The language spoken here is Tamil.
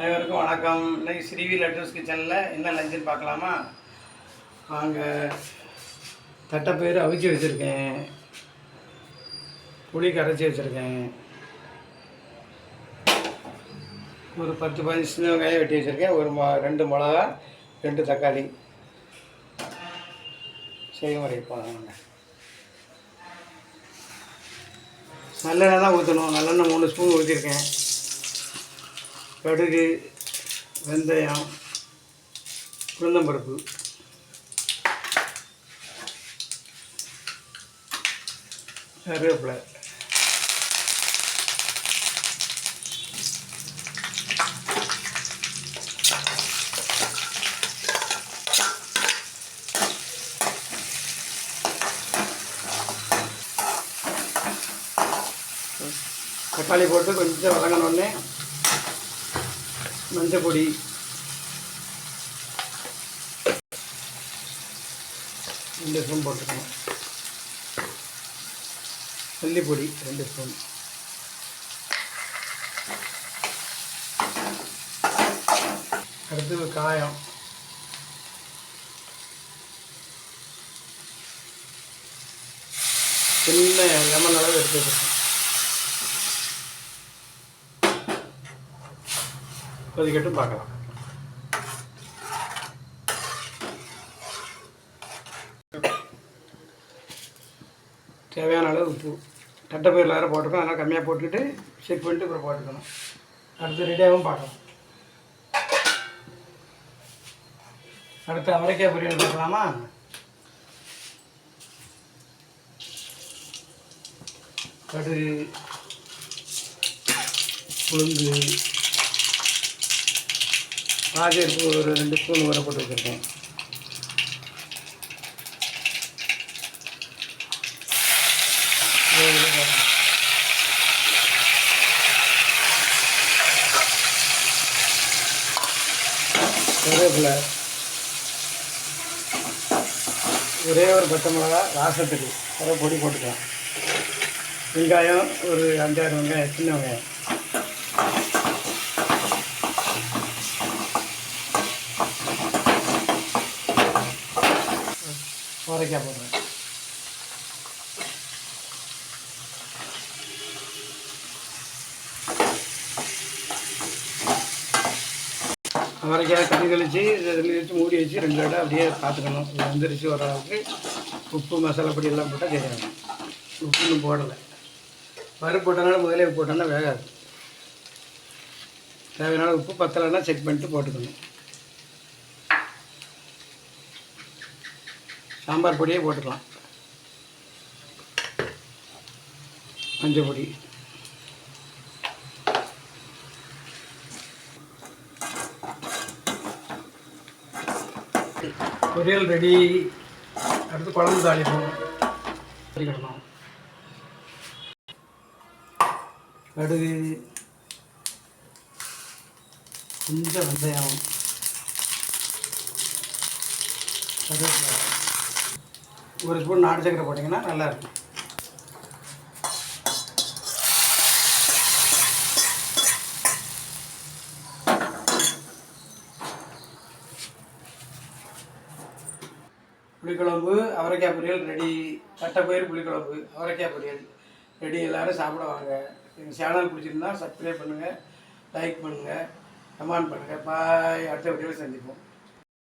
அனைவருக்கும் வணக்கம். இன்னைக்கு ஸ்ரீவி லட்டூஸ் கிச்சனில் என்ன லஞ்சுன்னு பார்க்கலாமா? வாங்க. தட்டைப்பயிறு அவிச்சு வச்சுருக்கேன். புளி கரைச்சி வச்சுருக்கேன். ஒரு பத்து பதினஞ்சு சின்ன வெங்காயம் வெட்டி வச்சுருக்கேன். ஒரு மொ ரெண்டு மிளகா ரெண்டு தக்காளி. செய்முறை போகிறாங்க நல்லெண்ணெய் தான் ஊற்றணும் நல்லெண்ணெய் மூணு ஸ்பூன் ஊற்றிருக்கேன் கடுகு வெந்தயம் உளுந்தம்பருப்பு. கருவேப்பிலை. தக்காளி போட்டு கொஞ்சம் வதங்கினோடனே மஞ்சள் பொடி ரெண்டு ஸ்பூன் போட்டுக்கணும். மல்லிப்பொடி ரெண்டு ஸ்பூன். அடுத்து காயம். சின்ன லெமன் அளவு எடுத்து கொதிக்கட்டும் பார்க்கலாம். தேவையான அளவு உப்பு. தட்டைப்பயிரில் வேறு போட்டுக்கணும் அதனால் கம்மியாக போட்டுக்கிட்டு செக் பண்ணிட்டு அப்புறம் போட்டுக்கணும். அடுத்து ரெடியாகவும் பார்க்கலாம். அடுத்து அவரைக்காய் பொரியல் பார்க்கலாமா? கடுகு உளுந்து பாசிப்பருப்பு ஒரு ரெண்டு ஸ்பூன் ஊற போட்டு வச்சுருக்கேன். கருவேப்பிலை. ஒரே ஒரு பச்சை மிளகா ராசத்துக்கு அதை பொடி போட்டுக்கலாம். வெங்காயம் ஒரு அஞ்சாறு வெங்காயம் சின்ன வெங்காயம். அவரைக்காய் போடுறேன் அவரைக்காய் தண்ணி தெளித்து தண்ணி தெளித்து மூடி வச்சு ரெண்டு இடம் அப்படியே பார்த்துக்கணும். இது வந்துருச்சு ஓரளவுக்கு. உப்பு மசாலா பொடி எல்லாம் போட்டால் தெரியாது உப்புன்னு போடலை. பருப்பு போட்டனால முதலே போட்டோன்னா வேகாது. தேவையான உப்பு பத்தலைன்னா செக் பண்ணிட்டு போட்டுக்கணும். சாம்பார் பொடியே போட்டுக்கலாம். மஞ்சள் பொடி. பொரியல் ரெடி. அடுத்து குழம்பு தாளிப்போம். தாளிக்கணும் கடுகு கொஞ்சம் வெந்தயம் கருவேப்பிலை. ஒரு ஸ்பூன் நாட்டு சக்கரை போட்டிங்கன்னா நல்லாயிருக்கும். புளிக்குழம்பு அவரைக்காய் பொரியல் ரெடி. தட்டைப்பயிறு புளிக்குழம்பு அவரைக்காய் பொரியல் ரெடி. எல்லோரும் சாப்பிட வாங்க. எங்கள் சேனல் பிடிச்சிருந்தா சப்ஸ்கிரைப் பண்ணுங்கள் லைக் பண்ணுங்கள் கமெண்ட் பண்ணுங்கள் பாய் அடுத்த வீடியோவில் சந்திப்போம்.